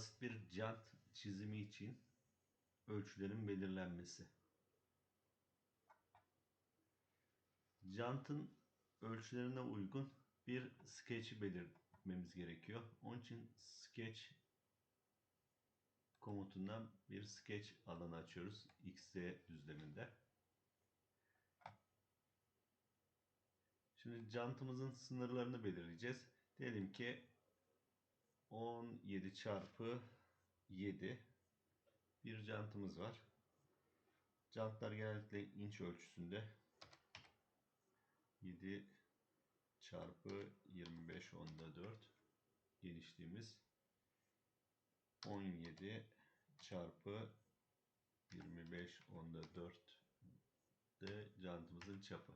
basit bir jant çizimi için ölçülerin belirlenmesi. Jantın ölçülerine uygun bir sketch belirtmemiz gerekiyor. Onun için sketch komutundan bir sketch alanı açıyoruz. XZ düzleminde. Şimdi jantımızın sınırlarını belirleyeceğiz. Diyelim ki 17 çarpı 7 bir jantımız var. Jantlar genellikle inç ölçüsünde. 7 çarpı 25 onda 4 genişliğimiz 17 çarpı 25 onda 4 de jantımızın çapı.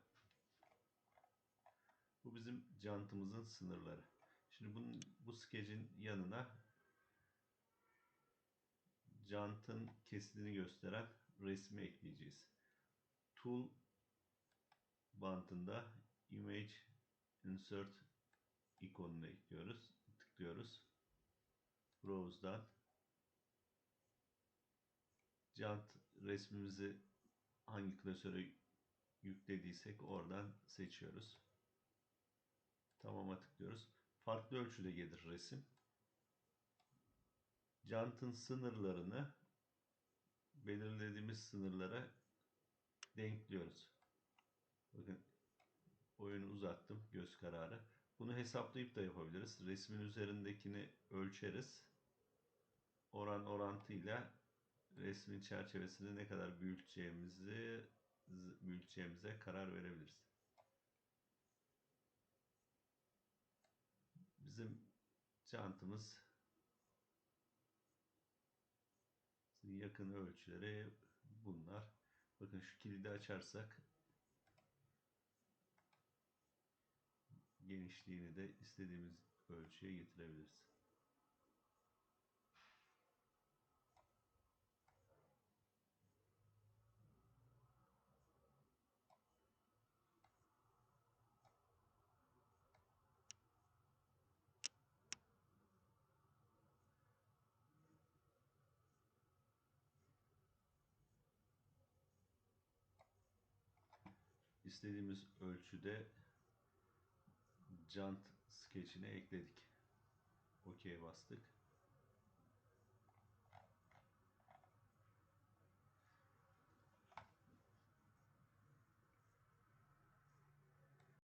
Bu bizim jantımızın sınırları. Şimdi bunun, bu skecin yanına jantın kesidini gösteren resmi ekleyeceğiz. Tool bantında Image Insert ikonunu ekliyoruz. Tıklıyoruz. Browse'dan jant resmimizi hangi klasöre yüklediysek oradan seçiyoruz. Tamam'a tıklıyoruz. Farklı ölçüde gelir resim. Jantın sınırlarını belirlediğimiz sınırlara denkliyoruz. Bakın oyunu uzattım göz kararı. Bunu hesaplayıp da yapabiliriz. Resmin üzerindekini ölçeriz. Oran orantıyla resmin çerçevesini ne kadar büyüteceğimizi büyüteceğimize karar verebiliriz. Bizim çantımız yakın ölçüleri bunlar. Bakın şu kilidi açarsak genişliğini de istediğimiz ölçüye getirebiliriz. İstediğimiz ölçüde jant skeçine ekledik. OK bastık.